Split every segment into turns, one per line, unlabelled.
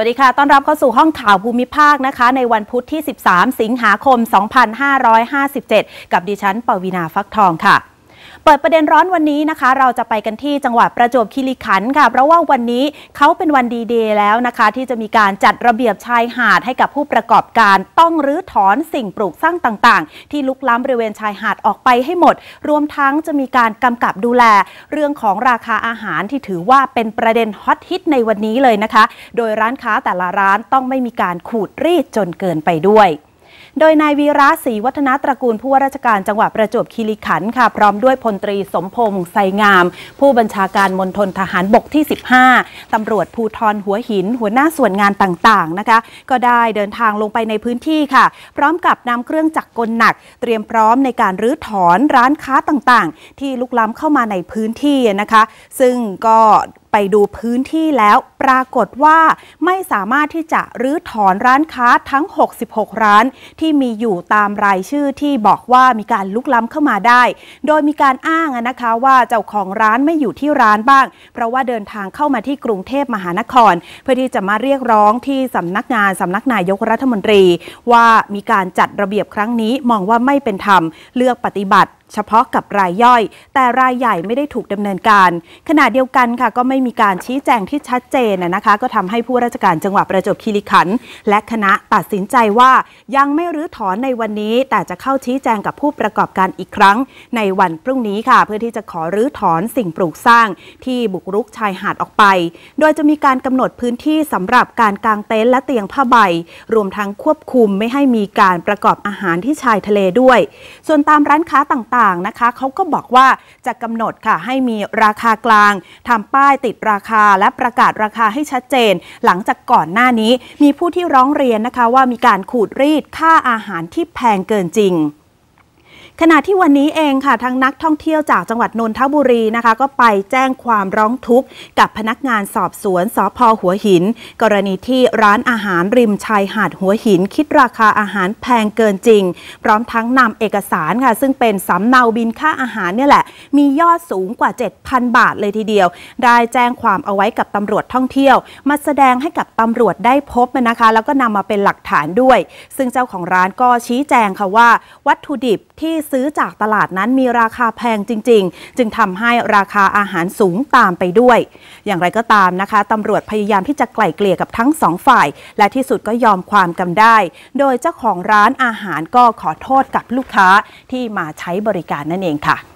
วั
สดีค่ะ ต้อนรับเข้าสู่ห้องข่าวภูมิภาคนะคะ ในวันพุธที่ 13 สิงหาคม 2557 กับดิฉันปวีนาฟักทองค่ะ เปิดประเด็นร้อนวันนี้นะคะ เราจะไปกันที่จังหวัดประจวบคีรีขันธ์ค่ะเพราะว่าวันนี้เขาเป็นวันดีเดย์แล้วนะคะ ที่จะมีการจัดระเบียบชายหาดให้กับผู้ประกอบการต้องรื้อถอนสิ่งปลูกสร้างต่างๆ ที่ลุกล้ำบริเวณชายหาดออกไปให้หมด รวมทั้งจะมีการกำกับดูแล เรื่องของราคาอาหารที่ถือว่าเป็นประเด็นฮอตฮิตในวันนี้เลยนะคะ โดยร้านค้าแต่ละร้านต้องไม่มีการขูดรีดจนเกินไปด้วย โดยนายวีระศรีวัฒนาตระกูลผู้ว่าราชการจังหวัดประจวบคีรีขันธ์ค่ะพร้อมด้วยพลตรีสมพงษ์ไซงาม ผู้บัญชาการมณฑลทหารบกที่ 15 ตำรวจภูทรหัวหิน หัวหน้าส่วนงานต่างๆนะคะ ก็ได้เดินทางลงไปในพื้นที่ค่ะ พร้อมกับนำเครื่องจักรกลหนัก เตรียมพร้อมในการรื้อถอนร้านค้าต่างๆ ที่ลุกล้ำเข้ามาในพื้นที่นะคะ ซึ่งก็ ไปดูพื้นที่แล้วปรากฏว่าไม่สามารถที่จะรื้อถอนร้านค้าทั้ง 66 ร้าน ที่มีอยู่ตามรายชื่อที่บอกว่ามีการลุกล้ำเข้ามาได้ โดยมีการอ้างนะคะว่าเจ้าของร้านไม่อยู่ที่ร้านบ้าง เพราะว่าเดินทางเข้ามาที่กรุงเทพมหานคร เพื่อที่จะมาเรียกร้องที่สำนักงานสำนักนายกรัฐมนตรี ว่ามีการจัดระเบียบครั้งนี้มองว่าไม่เป็นธรรมเลือกปฏิบัติเฉพาะกับรายย่อย แต่รายใหญ่ไม่ได้ถูกดำเนินการ ขณะเดียวกันค่ะ ก็ไม่มีการชี้แจงที่ชัดเจนนะคะ ก็ทำให้ผู้ราชการจังหวัดประจวบคีรีขันธ์และคณะตัดสินใจว่ายังไม่รื้อถอนในวันนี้ แต่จะเข้าชี้แจงกับผู้ประกอบการอีกครั้ง ในวันพรุ่งนี้ค่ะ เพื่อที่จะขอรื้อถอนสิ่งปลูกสร้าง ที่บุกรุกชายหาดออกไป โดยจะมีการกำหนดพื้นที่สำหรับการกางเต็นท์และเตียงผ้าใบ รวมทั้งควบคุมไม่ให้มีการประกอบอาหารที่ชายทะเลด้วย ส่วนตามร้านค้าต่างๆนะคะเขาก็บอกว่าจะกำหนดค่ะให้มีราคากลางทำป้ายติดราคาและประกาศราคาให้ชัดเจน หลังจากก่อนหน้านี้มีผู้ที่ร้องเรียนนะคะว่ามีการขูดรีดค่าอาหารที่แพงเกินจริง ขณะที่วันนี้เองค่ะทั้งนักท่องเที่ยวจากจังหวัดนนทบุรีนะคะ ก็ไปแจ้งความร้องทุกข์กับพนักงานสอบสวนสพหัวหิน กรณีที่ร้านอาหารริมชายหาดหัวหิน คิดราคาอาหารแพงเกินจริง พร้อมทั้งนำเอกสารค่ะ ซึ่งเป็นสำเนาบินค่าอาหารเนี่ยแหละ มียอดสูงกว่า 7,000 บาทเลยทีเดียว ได้แจ้งความเอาไว้กับตำรวจท่องเที่ยว มาแสดงให้กับตำรวจได้พบนะคะ แล้วก็นำมาเป็นหลักฐานด้วย ซึ่งเจ้าของร้านก็ชี้แจงค่ะว่า วัตถุดิบ ที่ซื้อจากตลาดนั้นมีราคาแพงจริง ๆ จึงทำให้ราคาอาหารสูงตามไปด้วย อย่างไรก็ตามนะคะตำรวจพยายามที่จะไกล่เกลี่ยกับทั้งสองฝ่าย และที่สุดก็ยอมความกันได้ โดยเจ้าของร้านอาหารก็ขอโทษกับลูกค้าที่มาใช้บริการนั่นเองค่ะ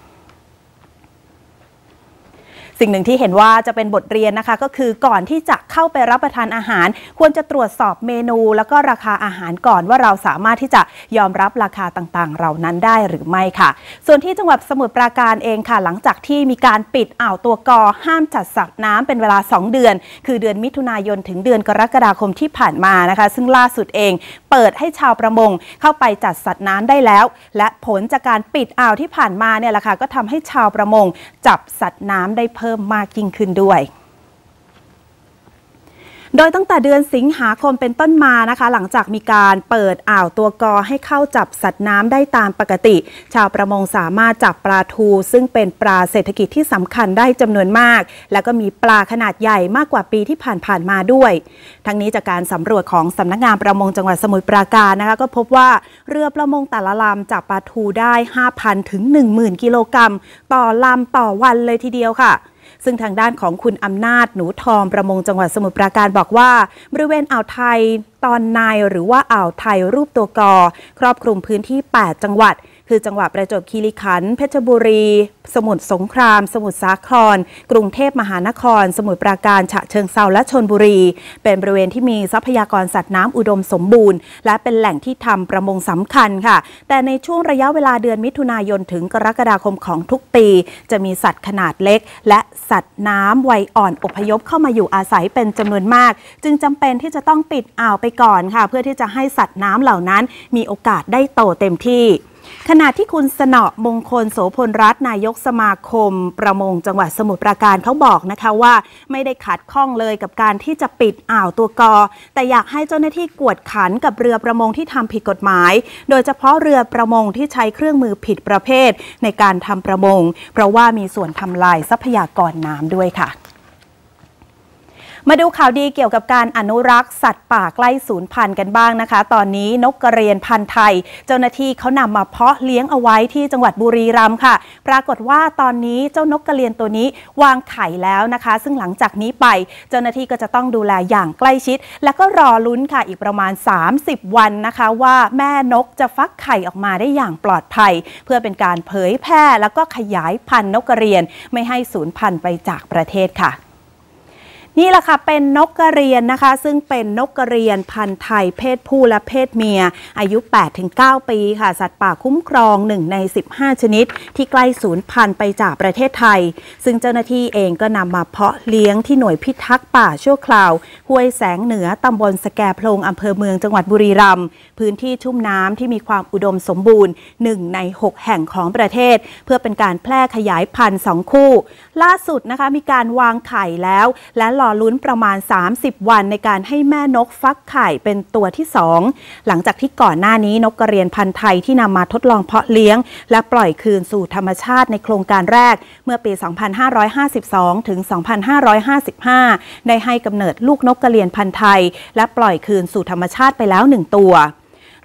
สิ่งหนึ่งที่เห็นว่าจะเป็นบทเรียนนะคะ ก็คือก่อนที่จะเข้าไปรับประทานอาหาร ควรจะตรวจสอบเมนู แล้วก็ราคาอาหารก่อนว่าเราสามารถที่จะยอมรับราคาต่างๆ เหล่านั้นได้หรือไม่ค่ะ ส่วนที่จังหวัดสมุทรปราการเองค่ะ หลังจากที่มีการปิดอ่าวตัวกอห้ามจัดสัตว์น้ำเป็นเวลา 2 เดือน คือเดือนมิถุนายนถึงเดือนกรกฎาคมที่ผ่านมานะคะ ซึ่งล่าสุดเอง เปิดให้ชาวประมงเข้าไปจัดสัตว์น้ำได้แล้ว และผลจากการปิดอ่าวที่ผ่านมาเนี่ยแหละค่ะก็ทำให้ชาวประมงจับสัตว์น้ำได้เพิ่มมากยิ่งขึ้นด้วยโดยตั้งแต่เดือนสิงหาคมเป็นต้นมานะคะ หลังจากมีการเปิดอ่าวตัวกอให้เข้าจับสัตว์น้ำได้ตามปกติ ชาวประมงสามารถจับปลาทู ซึ่งเป็นปลาเศรษฐกิจที่สำคัญได้จำนวนมาก และก็มีปลาขนาดใหญ่มากกว่าปีที่ผ่านๆมาด้วย ทั้งนี้จากการสำรวจของสำนักงานประมงจังหวัดสมุทรปราการนะคะ ก็พบว่าเรือประมงแต่ละลำจับปลาทูได้ 5,000 ถึง 10,000 กิโลกรัมต่อลำต่อวันเลยทีเดียวค่ะ ซึ่งทางด้านของคุณอำนาจหนูทองประมงจังหวัดสมุทรปราการบอกว่า บริเวณอ่าวไทยตอนในหรือว่าอ่าวไทยรูปตัวกอ ครอบคลุมพื้นที่ 8 จังหวัด คือจังหวัดประจวบคีรีขันธ์เพชรบุรี สมุทรสงคราม สมุทรสาคร กรุงเทพมหานคร สมุทรปราการฉะเชิงเซาและชนบุรี เป็นบริเวณที่มีทรัพยากรสัตว์น้ำอุดมสมบูรณ์ และเป็นแหล่งที่ทำประมงสำคัญค่ะ แต่ในช่วงระยะเวลาเดือนมิถุนายนถึงกรกฎาคมของทุกปี จะมีสัตว์ขนาดเล็ก และสัตว์น้ำวัยอ่อนอพยพเข้ามาอยู่อาศัยเป็นจำนวนมาก จึงจำเป็นที่จะต้องปิดอ่าวไปก่อนค่ะ เพื่อที่จะให้สัตว์น้ำเหล่านั้น มีโอกาสได้โตเต็มที่ ขณะที่คุณสนอมงคลโสพลรัตนายกสมาคม ประมงจังหวัดสมุทรปราการเขาบอกนะคะว่า ไม่ได้ขัดข้องเลยกับการที่จะปิดอ่าวตัวกอ แต่อยากให้เจ้าหน้าที่กวดขันกับเรือประมงที่ทำผิดกฎหมาย โดยเฉพาะเรือประมงที่ใช้เครื่องมือผิดประเภท ในการทำประมง เพราะว่ามีส่วนทำลายทรัพยากรน้ำด้วยค่ะ มาดูข่าวดีเกี่ยวกับการอนุรักษ์สัตว์ป่าใกล้สูญพันธุ์กันบ้างนะคะ ตอนนี้นกกระเรียนพันธุ์ไทย เจ้าหน้าที่เขานำมาเพาะเลี้ยงเอาไว้ที่จังหวัดบุรีรัมย์ค่ะ ปรากฏว่าตอนนี้เจ้านกกระเรียนตัวนี้วางไข่แล้วนะคะ ซึ่งหลังจากนี้ไปเจ้าหน้าที่ก็จะต้องดูแลอย่างใกล้ชิด และก็รอลุ้นค่ะอีกประมาณ 30 วันนะคะ ว่าแม่นกจะฟักไข่ออกมาได้อย่างปลอดภัย เพื่อเป็นการเผยแพร่แล้วก็ขยายพันธุ์นกกระเรียนไม่ให้สูญพันธุ์ไปจากประเทศค่ะ นี่แหละค่ะเป็นนกกระเรียนนะคะ ซึ่งเป็นนกกระเรียนพันธุ์ไทยเพศผู้และเพศเมีย อายุ 8-9 ปีค่ะ สัตว์ป่าคุ้มครองหนึ่งใน 15 ชนิด ที่ใกล้สูญพันธุ์ไปจากประเทศไทย ซึ่งเจ้าหน้าที่เองก็นำมาเพาะเลี้ยงที่หน่วยพิทักษ์ป่าชั่วคราว ห้วยแสงเหนือตำบลสแกพลงอำเภอเมืองจังหวัดบุรีรัมย์พื้นที่ชุ่มน้ำที่มีความอุดมสมบูรณ์หนึ่งใน 6 แห่งของประเทศ เพื่อเป็นการแพร่ขยายพันธุ์สองคู่ ล่าสุดนะคะมีการวางไข่แล้วและรอลุ้นประมาณ 30 วันในการให้แม่นกฟักไข่เป็นตัวที่ 2 หลังจากที่ก่อนหน้านี้นกกระเรียนพันธุ์ไทยที่นำมาทดลองเพาะเลี้ยง และปล่อยคืนสู่ธรรมชาติในโครงการแรก เมื่อปี 2552 ถึง 2555 ได้ให้กำเนิดลูกนกกระเรียนพันธุ์ไทย และปล่อยคืนสู่ธรรมชาติไปแล้ว 1 ตัว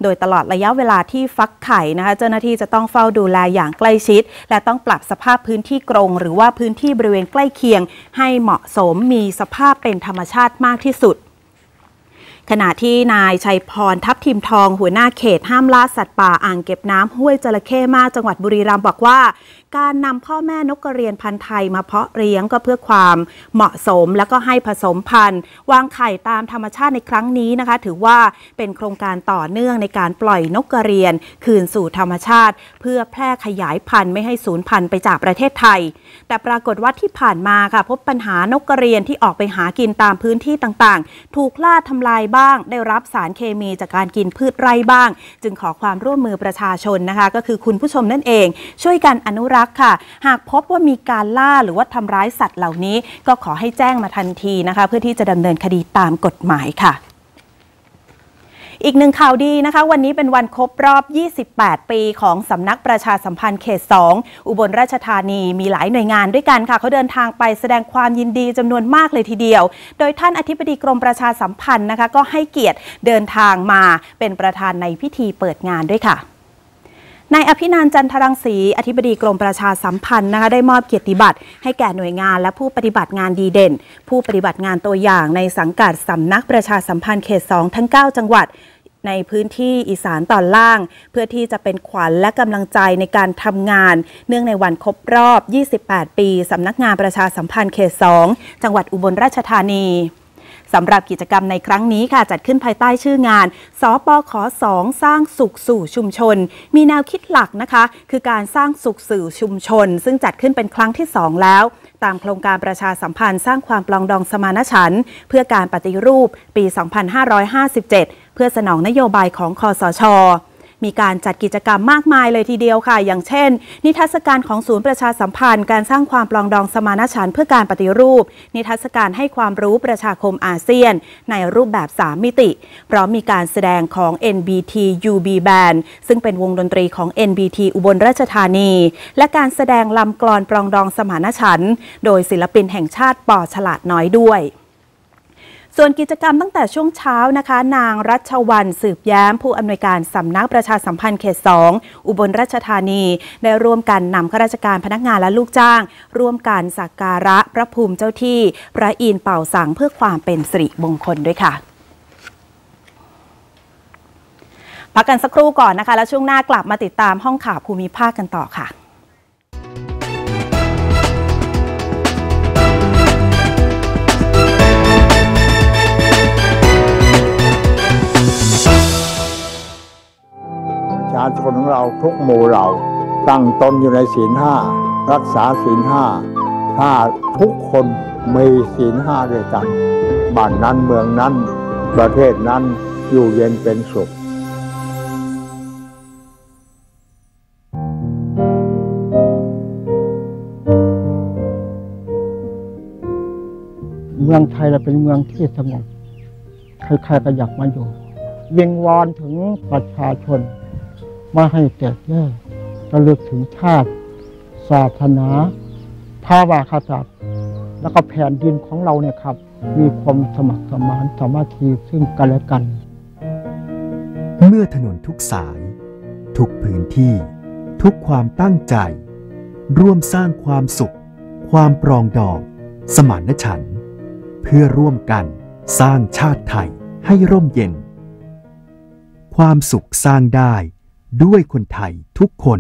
โดยตลอดระยะเวลาที่ฟักไข่นะคะ เจ้าหน้าที่จะต้องเฝ้าดูแลอย่างใกล้ชิด และต้องปรับสภาพพื้นที่กรง หรือว่าพื้นที่บริเวณใกล้เคียง ให้เหมาะสมมีสภาพเป็นธรรมชาติมากที่สุดขณะที่นายชัยพรทับทิมทองหัวหน้าเขตห้ามล่าสัตว์ป่าอ่างเก็บน้ำห้วยจระเข้มากจังหวัดบุรีรัมย์บอกว่าการนำพ่อแม่นกกระเรียนพันธุ์ไทยมาเพาะเลี้ยงก็เพื่อความเหมาะสมแล้วก็ให้ผสมพันธุ์ วางไข่ตามธรรมชาติในครั้งนี้นะคะ ถือว่าเป็นโครงการต่อเนื่องในการปล่อยนกกระเรียน คืนสู่ธรรมชาติ เพื่อแพร่ขยายพันธุ์ไม่ให้สูญพันธุ์ไปจากประเทศไทย แต่ปรากฏว่าที่ผ่านมาค่ะพบปัญหานกกระเรียนที่ออกไปหากินตามพื้นที่ต่างๆ ถูกล่าทำลายบ้าง ได้รับสารเคมีจากการกินพืชไร่บ้าง จึงขอความร่วมมือประชาชนนะคะ ก็คือคุณผู้ชมนั่นเอง ช่วยกันอนุรักษ์ค่ะ หากพบว่ามีการล่าหรือว่าทำร้ายสัตว์เหล่านี้ ก็ขอให้แจ้งมาทันทีนะคะ เพื่อที่จะดำเนินคดีตามกฎหมายค่ะอีกหนึ่งข่าวดีนะคะ วันนี้เป็นวันครบรอบ 28 ปีของสำนักประชาสัมพันธ์เขต 2 อุบลราชธานีมีหลายหน่วยงานด้วยกันค่ะเขาเดินทางไปแสดงความยินดีจำนวนมากเลยทีเดียว โดยท่านอธิบดีกรมประชาสัมพันธ์นะคะ ก็ให้เกียรติเดินทางมาเป็นประธานในพิธีเปิดงานด้วยค่ะ นายอภินันจันทรังสี อธิบดีกรมประชาสัมพันธ์นะคะได้มอบเกียรติบัตรให้แก่หน่วยงานและผู้ปฏิบัติงานดีเด่น ผู้ปฏิบัติงานตัวอย่างในสังกัดสำนักประชาสัมพันธ์เขต 2 ทั้ง 9 จังหวัด ในพื้นที่อีสานตอนล่าง เพื่อที่จะเป็นขวัญและกำลังใจในการทำงาน เนื่องในวันครบรอบ 28 ปีสำนักงานประชาสัมพันธ์เขต 2 จังหวัดอุบลราชธานี สำหรับกิจกรรมในครั้งนี้ค่ะจัดขึ้นภายใต้ชื่องาน สปขอ2สร้างสุขสู่ชุมชน มีแนวคิดหลักนะคะ คือการสร้างสุขสื่อชุมชน ซึ่งจัดขึ้นเป็นครั้งที่ 2 แล้ว ตามโครงการประชาสัมพันธ์ สร้างความปลองดองสมานฉันท์เพื่อการปฏิรูปปี 2557 เพื่อสนองนโยบายของคอสช มีการจัดกิจกรรมมากมายเลยทีเดียวค่ะ อย่างเช่น นิทรรศการของศูนย์ประชาสัมพันธ์ การสร้างความปลองดองสมานฉันท์เพื่อการปฏิรูป นิทรรศการให้ความรู้ประชาคมอาเซียน ในรูปแบบ 3 มิติ พร้อมมีการแสดงของ NBT UB Band ซึ่งเป็นวงดนตรีของ NBT อุบลราชธานี และการแสดงลำกลอนปลองดองสมานฉันท์โดยศิลปินแห่งชาติปอฉลาดน้อยด้วย ส่วนกิจกรรมตั้งแต่ช่วงเช้านะคะ นางรัชวันสืบแย้ม ผู้อำนวยการสำนักประชาสัมพันธ์เขต 2 อุบลราชธานี ได้ร่วมกันนำข้าราชการพนักงานและลูกจ้าง ร่วมกันสักการะพระภูมิเจ้าที่ พระอินเป่าสังเพื่อความเป็นสิริมงคลด้วยค่ะพักกันสักครู่ก่อนนะคะ แล้วช่วงหน้ากลับมาติดตามห้องข่าวภูมิภาคกันต่อค่ะ
คนของเราทุกหมู่เราตั้งตนอยู่ในศีลห้ารักษาศีลห้าถ้าทุกคนมีศีลห้าด้วยกันบ้านนั้นเมืองนั้น ประเทศนั้นอยู่เย็นเป็นสุขเมื
องไทยเราเป็นเมืองที่สงบใครๆก็อยากมาอยู่ยิงวอนถึงประชาชน มาให้แตกแยกระลึกถึงชาติ ศาสนาภาวะขจัดแล้วก็แผ่นดินของเราเนี่ยครับ มีความสมัครสมานสามัคคีซึ่งกันและกัน
เมื่อถนนทุกสาย ทุกพื้นที่ ทุกความตั้งใจ ร่วมสร้างความสุข ความปรองดองสมานฉันท์เพื่อร่วมกันสร้างชาติไทยให้ร่มเย็น ความสุขสร้างได้ ด้วยคนไทยทุกคน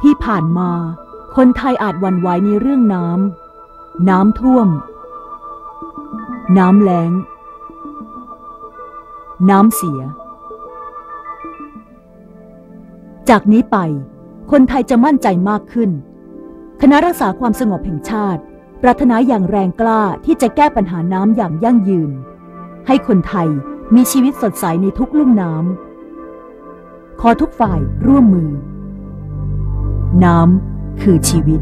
ที่ผ่านมา คนไทยอาจวั่นไหวในเรื่องน้ำ น้ำท่วม น้ำแล้ง น้ำเสีย จากนี้ไป คนไทยจะมั่นใจมากขึ้น คณะรักษาความสงบแห่งชาติ ปรารถนาอย่างแรงกล้าที่จะแก้ปัญหาน้ำอย่างยั่งยืน ให้คนไทย มีชีวิตสดใสในทุกลุ่มน้ำขอทุกฝ่ายร่วมมือ น้ำคือชีวิต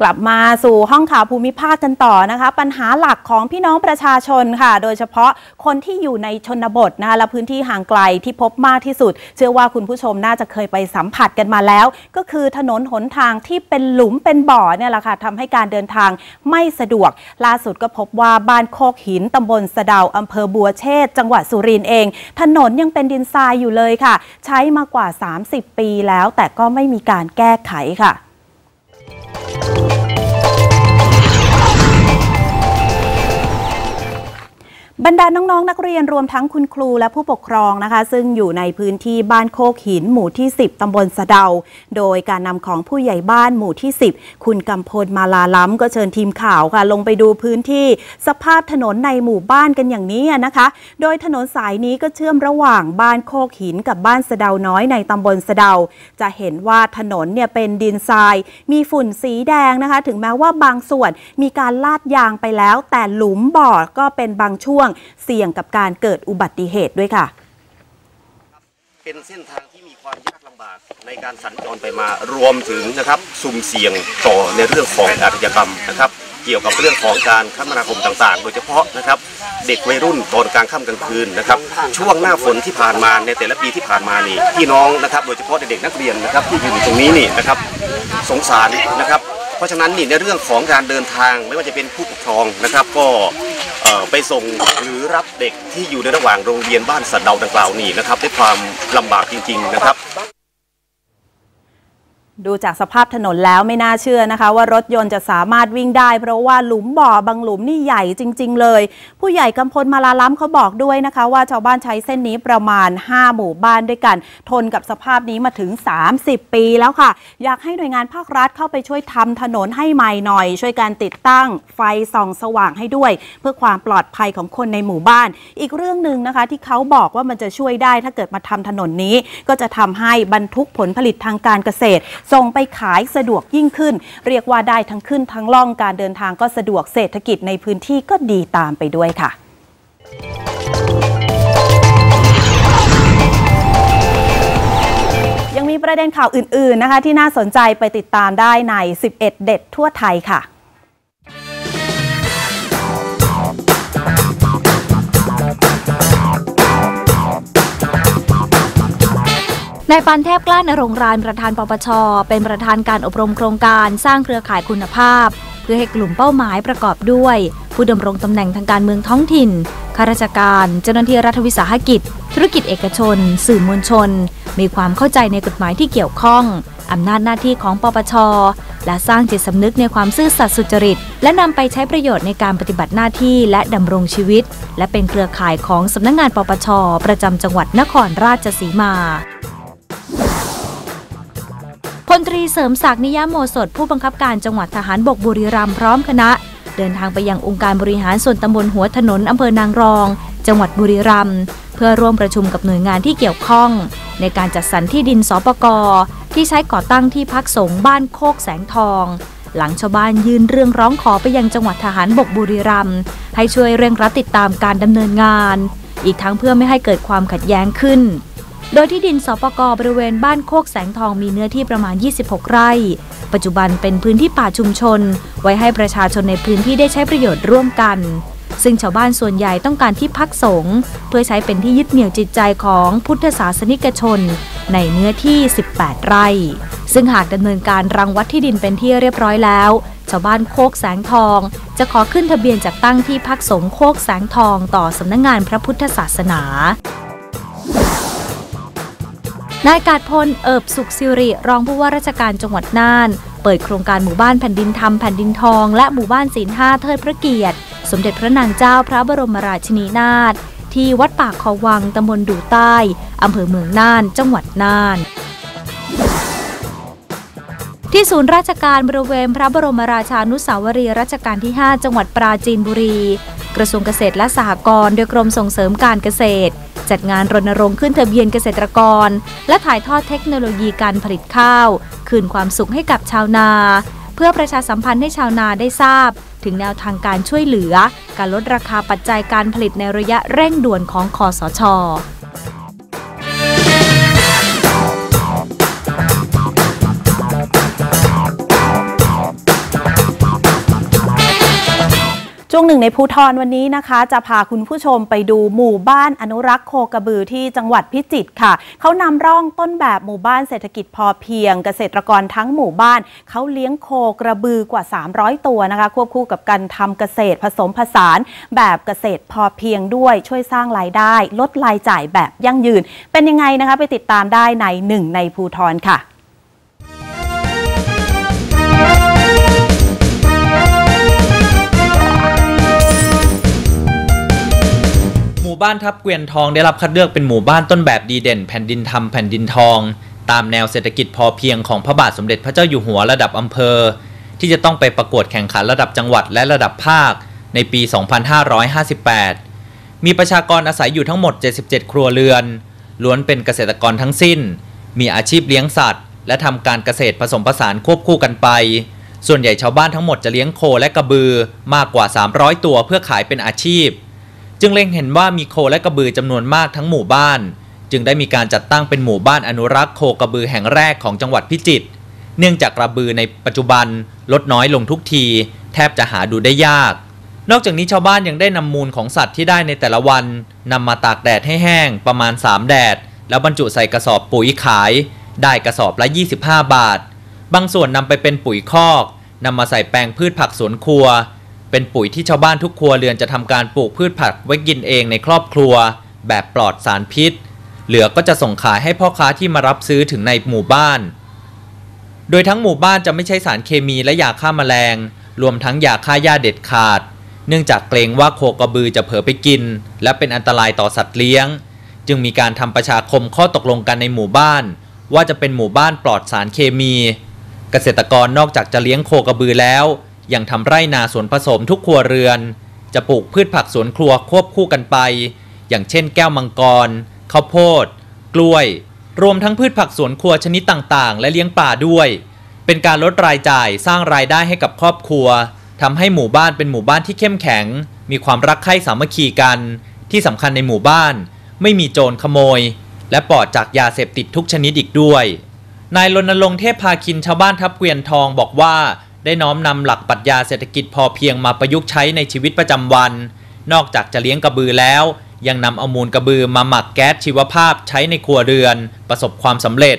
กลับมาสู่ห้องข่าวภูมิภาคกันต่อนะคะ ปัญหาหลักของพี่น้องประชาชนค่ะ โดยเฉพาะคนที่อยู่ในชนบทนะคะและพื้นที่ห่างไกลที่พบมากที่สุด เชื่อว่าคุณผู้ชมน่าจะเคยไปสัมผัสกันมาแล้ว ก็คือถนนหนทางที่เป็นหลุมเป็นบ่อเนี่ยแหละค่ะทำให้การเดินทางไม่สะดวก ล่าสุดก็พบว่าบ้านโคกหินตำบลสะดาอำเภอบัวเชษจังหวัดสุรินทร์เอง ถนนยังเป็นดินทรายอยู่เลยค่ะ ใช้มากว่า 30 ปีแล้วแต่ก็ไม่มีการแก้ไขค่ะ Thank you. บรรดาน้องๆนนักเรียนรวมทั้งคุณครูและผู้ปกครองนะคะ ซึ่งอยู่ในพื้นที่บ้านโคกหิน หมู่ที่ 10ตำบลสะเดา โดยการนำของผู้ใหญ่บ้านหมู่ที่ 10 คุณกำพลมาลาล้ำก็เชิญทีมข่าวค่ะ ลงไปดูพื้นที่สภาพถนนในหมู่บ้านกันอย่างนี้นะคะ โดยถนนสายนี้ก็เชื่อมระหว่างบ้านโคกหินกับบ้านสะเดาน้อยในตำบลสะเดา จะเห็นว่าถนนเนี่ยเป็นดินทราย มีฝุ่นสีแดงนะคะ ถึงแม้ว่าบางส่วนมีการลาดยางไปแล้ว แต่หลุมบ่อก็เป็นบางช่วงเสี่ยงกับการเกิดอุบัติเหตุด้วยค่ะ
เป็นเส้นทางที่มีความยากลำบากในการสัญจรไปมารวมถึงนะครับสุ่มเสี่ยงต่อในเรื่องของอาชญากรรมนะครับเกี่ยวกับเรื่องของการคมนาคมต่างๆ โดยเฉพาะนะครับเด็กวัยรุ่นตอนกลางค่ำกลางคืนนะครับช่วงหน้าฝนที่ผ่านมาในแต่ละปีที่ผ่านมานี่พี่น้องนะครับโดยเฉพาะเด็กนักเรียนนะครับที่อยู่ตรงนี้นี่นะครับสงสารนะครับ เพราะฉะนั้นนี่ในเรื่องของการเดินทางไม่ว่าจะเป็นผู้ปกครองนะครับ ก็ ไปส่งหรือรับเด็กที่อยู่ในระหว่างโรงเรียนบ้านสัตว์เดาดังกล่าวนี่นะครับด้วยความลำบากจริง ๆ นะครับ
ดูจากสภาพถนนแล้วไม่น่าเชื่อนะคะ ว่ารถยนต์จะสามารถวิ่งได้ เพราะว่าหลุมบ่อบางหลุมนี่ใหญ่จริง ๆ เลย ผู้ใหญ่กำพลมาลาล้ำเขาบอกด้วยนะคะ ว่าชาวบ้านใช้เส้นนี้ประมาณ 5 หมู่บ้านด้วยกัน ทนกับสภาพนี้มาถึง 30 ปีแล้วค่ะ อยากให้หน่วยงานภาครัฐเข้าไปช่วยทำถนนให้ใหม่หน่อย ช่วยการติดตั้งไฟส่องสว่างให้ด้วย เพื่อความปลอดภัยของคนในหมู่บ้าน อีกเรื่องหนึ่งนะคะ ที่เขาบอกว่ามันจะช่วยได้ถ้าเกิดมาทำถนนนี้ ก็จะทำให้บรรทุกผลผลิตทางการเกษตรส่งไปขายสะดวกยิ่งขึ้น เรียกว่าได้ทั้งขึ้นทั้งล่องการเดินทางก็สะดวกเศรษฐกิจในพื้นที่ก็ดีตามไปด้วยค่ะยังมีประเด็นข่าวอื่น ๆ นะคะ ที่น่าสนใจไปติดตามได้ใน 11 เด็ดทั่วไทยค่ะ
นายปานเทพกล้านรงรานประธานปปช เป็นประธานการอบรมโครงการสร้างเครือข่ายคุณภาพ เพื่อให้กลุ่มเป้าหมายประกอบด้วย ผู้ดำรงตำแหน่งทางการเมืองท้องถิ่นข้าราชการ เจ้าหน้าที่รัฐวิสาหกิจ ธุรกิจเอกชน สื่อมวลชน มีความเข้าใจในกฎหมายที่เกี่ยวข้องอำนาจหน้าที่ของปปช และสร้างจิตสำนึกในความซื่อสัตย์สุจริต และนำไปใช้ประโยชน์ในการปฏิบัติหน้าที่และดำรงชีวิต และเป็นเครือข่ายของสำนักงงานปปช ประจำจังหวัดนครราชสีมา พลตรีเสริมศักดิ์นิยามโมสดผู้บังคับการจังหวัดทหารบกบุรีรัมย์พร้อมคณะ เดินทางไปยังองค์การบริหารส่วนตำบลหัวถนนอำเภอนางรอง จังหวัดบุรีรัมย์เพื่อร่วมประชุมกับหน่วยงานที่เกี่ยวข้อง ในการจัดสรรที่ดินสปกที่ใช้ก่อตั้งที่พักสงฆ์บ้านโคกแสงทอง หลังชาวบ้านยื่นเรื่องร้องขอไปยังจังหวัดทหารบกบุรีรัมย์ให้ช่วยเร่งรัดติดตามการดำเนินงาน อีกทั้งเพื่อไม่ให้เกิดความขัดแย้งขึ้น โดยที่ดินสปกบริเวณบ้านโคกแสงทองมีเนื้อที่ประมาณ 26 ไร่ ปัจจุบันเป็นพื้นที่ป่าชุมชน ไว้ให้ประชาชนในพื้นที่ได้ใช้ประโยชน์ร่วมกัน ซึ่งชาวบ้านส่วนใหญ่ต้องการที่พักสงฆ์เพื่อใช้เป็นที่ยึดเหนี่ยวจิตใจของพุทธศาสนิกชน ในเนื้อที่ 18 ไร่ ซึ่งหากดำเนินการรังวัดที่ดินเป็นที่เรียบร้อยแล้วชาวบ้านโคกแสงทอง จะขอขึ้นทะเบียนจัดตั้งที่พักสงฆ์โคกแสงทองต่อสำนักงงานพระพุทธศาสนา นายกาดพล เอิบสุขสิริ รองผู้ว่าราชการจังหวัดน่าน เปิดโครงการหมู่บ้านแผ่นดินธรรมแผ่นดินทอง และหมู่บ้านศีลห้าเทิดพระเกียรติ สมเด็จพระนางเจ้าพระบรมราชินีนาถที่วัดปากคอวังตำบลดูใต้อำเภอเมืองน่าน จังหวัดน่าน ที่ศูนย์ราชการบริเวณพระบรมราชานุสาวรีย์รัชกาลที่ 5 จังหวัดปราจีนบุรี กระทรวงเกษตรและสหกรณ์โดยกรมส่งเสริมการเกษตร จัดงานรณรงค์ขึ้นทะเบียนเกษตรกร และถ่ายทอดเทคโนโลยีการผลิตข้าว คืนความสุขให้กับชาวนา เพื่อประชาสัมพันธ์ให้ชาวนาได้ทราบ ถึงแนวทางการช่วยเหลือ การลดราคาปัจจัยการผลิตในระยะเร่งด่วนของคอสช
ช่วงหนึ่งในภูทรวันนี้นะคะ จะพาคุณผู้ชมไปดูหมู่บ้านอนุรักษ์โคกระบือที่จังหวัดพิจิตรค่ะ เขานำร่องต้นแบบหมู่บ้านเศรษฐกิจพอเพียง เกษตรกรทั้งหมู่บ้าน เขาเลี้ยงโคกระบือกว่า 300 ตัวนะคะ ควบคู่กับการทำเกษตรผสมผสาน แบบเกษตรพอเพียงด้วยช่วยสร้างรายได้ ลดรายจ่ายแบบยั่งยืน เป็นยังไงนะคะ ไปติดตามได้ในหนึ่งในภูทรค่ะ
มู่บ้านทับเกวียนทองได้รับคัดเลือกเป็นหมู่บ้านต้นแบบดีเด่น แผ่นดินธรรมแผ่นดินทอง ตามแนวเศรษฐกิจพอเพียงของพระบาทสมเด็จพระเจ้าอยู่หัวระดับอำเภอ ที่จะต้องไปประกวดแข่งขันระดับจังหวัดและระดับภาค ในปี 2558 มีประชากรอาศัยอยู่ทั้งหมด 77 ครัวเรือน ล้วนเป็นเกษตรกรทั้งสิ้น มีอาชีพเลี้ยงสัตว์ และทำการเกษตรผสมผสานควบคู่กันไป ส่วนใหญ่ชาวบ้านทั้งหมดจะเลี้ยงโคและกระบือมากกว่า 300 ตัวเพื่อขายเป็นอาชีพ จึงเล็งเห็นว่ามีโคและกระบือจำนวนมากทั้งหมู่บ้าน จึงได้มีการจัดตั้งเป็นหมู่บ้านอนุรักษ์โคกระบือแห่งแรกของจังหวัดพิจิตรเนื่องจากกระบือในปัจจุบันลดน้อยลงทุกที แทบจะหาดูได้ยาก นอกจากนี้ชาวบ้านยังได้นำมูลของสัตว์ที่ได้ในแต่ละวันนำมาตากแดดให้แห้งประมาณ 3 แดด แล้วบรรจุใส่กระสอบปุ๋ยขาย ได้กระสอบละ 25 บาท บางส่วนนำไปเป็นปุ๋ยคอกนำมาใส่แปลงพืชผักสวนครัว เป็นปุ๋ยที่ชาวบ้านทุกครัวเรือนจะทำการปลูกพืชผักไว้กินเองในครอบครัว แบบปลอดสารพิษ เหลือก็จะส่งขายให้พ่อค้าที่มารับซื้อถึงในหมู่บ้าน โดยทั้งหมู่บ้านจะไม่ใช้สารเคมีและยาฆ่าแมลง รวมทั้งยาฆ่าหญ้าเด็ดขาด เนื่องจากเกรงว่าโคกระบือจะเผลอไปกิน และเป็นอันตรายต่อสัตว์เลี้ยง จึงมีการทำประชาคมข้อตกลงกันในหมู่บ้าน ว่าจะเป็นหมู่บ้านปลอดสารเคมี เกษตรกรนอกจากจะเลี้ยงโคกระบือแล้ว ยังทำไร่นาสวนผสมทุกครัวเรือน จะปลูกพืชผักสวนครัวควบคู่กันไป อย่างเช่นแก้วมังกรข้าวโพด กล้วย รวมทั้งพืชผักสวนครัวชนิดต่างๆ และเลี้ยงปลาด้วย เป็นการลดรายจ่ายสร้างรายได้ให้กับครอบครัวทำให้หมู่บ้านเป็นหมู่บ้านที่เข้มแข็ง มีความรักใคร่สามัคคีกัน ที่สำคัญในหมู่บ้าน ไม่มีโจรขโมย และปลอดจากยาเสพติดทุกชนิดอีกด้วย นายรณรงค์เทพพาคินชาวบ้านทับเกวียนทองบอกว่า ได้น้อมนำหลักปรัชญาเศรษฐกิจพอเพียงมาประยุกต์ใช้ในชีวิตประจำวัน นอกจากจะเลี้ยงกระบือแล้ว ยังนำเอามูลกระบือมาหมักแก๊สชีวภาพใช้ในครัวเรือน ประสบความสำเร็จ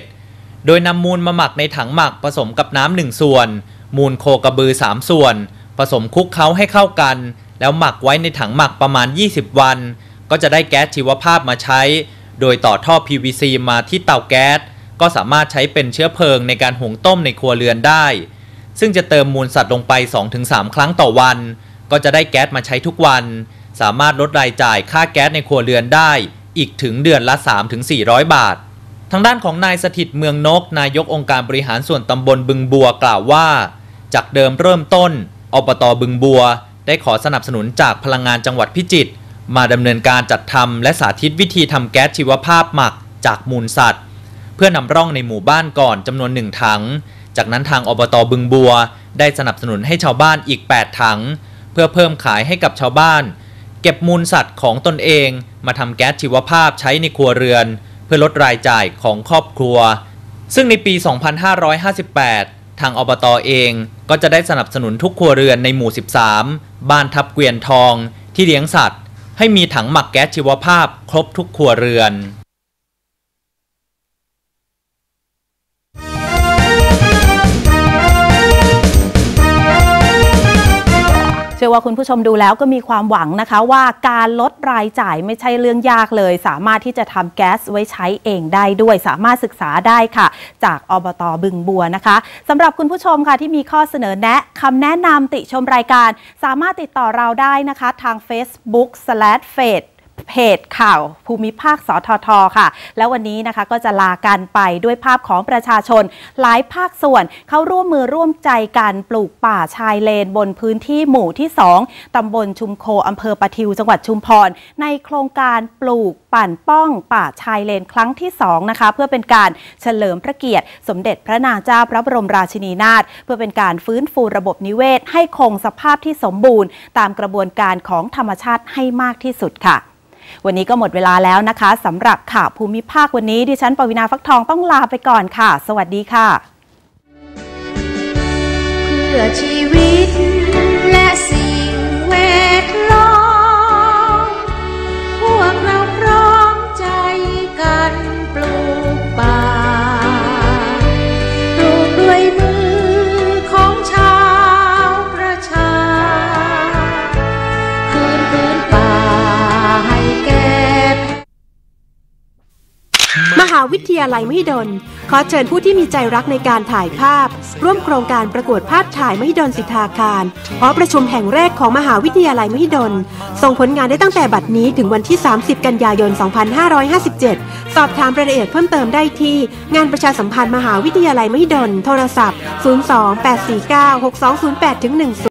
โดยนำมูลมาหมักในถังหมักผสมกับน้ำหนึ่งส่วน มูลโคกระบือ 3 ส่วน ผสมคลุกเคล้าให้เข้ากัน แล้วหมักไว้ในถังหมักประมาณ 20 วัน ก็จะได้แก๊สชีวภาพมาใช้ โดยต่อท่อ PVC มาที่เตาแก๊สก็สามารถใช้เป็นเชื้อเพลิงในการหุงต้มในครัวเรือนได้ ซึ่งจะเติมมูลสัตว์ลงไป 2-3 ครั้งต่อวัน ก็จะได้แก๊สมาใช้ทุกวัน สามารถลดรายจ่ายค่าแก๊สในครัวเรือนได้อีกถึงเดือนละ 3-400 บาท ทางด้านของนายสถิตเมืองนก นายกองค์การบริหารส่วนตำบลบึงบัวกล่าวว่า จากเดิมเริ่มต้นอบตบึงบัว ได้ขอสนับสนุนจากพลังงานจังหวัดพิจิตรมาดำเนินการจัดทำและสาธิตวิธีทำแก๊สชีวภาพหมักจากมูลสัตว์ เพื่อนำร่องในหมู่บ้านก่อนจำนวนหนึ่งถัง จากนั้นทางอบตบึงบัว ได้สนับสนุนให้ชาวบ้านอีก 8 ถัง เพื่อเพิ่มขายให้กับชาวบ้าน เก็บมูลสัตว์ของตนเอง มาทำแก๊สชีวภาพใช้ในครัวเรือน เพื่อลดรายจ่ายของครอบครัว ซึ่งในปี 2558 ทางอบตอเองก็จะได้สนับสนุนทุกครัวเรือนในหมู่ 13 บ้านทับเกวียนทองที่เลี้ยงสัตว์ ให้มีถังหมักแก๊สชีวภาพ ครบทุกครัวเรือน
อว่าคุณผู้ชมดูแล้วก็มีความหวังนะคะ ว่าการลดรายจ่ายไม่ใช่เรื่องยากเลย สามารถที่จะทำแก๊สไว้ใช้เองได้ด้วย สามารถศึกษาได้ค่ะ จากอบตบึงบัวนะคะสำหรับคุณผู้ชมค่ะที่มีข้อเสนอแนะคำแนะนำติชมรายการ สามารถติดต่อเราได้นะคะ ทาง Facebook slash f a c e เพจข่าวภูมิภาคสททค่ะ แล้ววันนี้นะคะก็จะลากันไปด้วยภาพของประชาชน หลายภาคส่วนเข้าร่วมมือร่วมใจกันปลูกป่าชายเลน บนพื้นที่หมู่ที่ 2ตำบลชุมโคอำเภอปะทิว จังหวัดชุมพร ในโครงการปลูกปั่นป้องป่าชายเลนครั้งที่ 2 นะคะ เพื่อเป็นการเฉลิมพระเกียรติ สมเด็จพระนางเจ้าพระบรมราชินีนาถเพื่อเป็นการฟื้นฟูระบบนิเวศ ให้คงสภาพที่สมบูรณ์ ตามกระบวนการของธรรมชาติให้มากที่สุดค่ะ วันนี้ก็หมดเวลาแล้วนะคะสำหรับข่าวภูมิภาควันนี้ดิฉันปวินาฟักทองต้องลาไปก่อนค่ะ สวัสดีค่ะ
เพื่อชีวิตและสิ่งแวด
ลัยมหิดล ขอเชิญผู้ที่มีใจรักในการถ่ายภาพ ร่วมโครงการประกวดภาพถ่ายมหิดลสิทธาคารหอประชุมแห่งแรกของมหาวิทยาลัยมหิดล ส่งผลงานได้ตั้งแต่บัดนี้ถึงวันที่ 30 กันยายน 2557 สอบถามรายละเอียดเพิ่มเติมได้ที่ งานประชาสัมพันธ์มหาวิทยาลัยมหิดล โทรศัพท์ 02 849 6208 1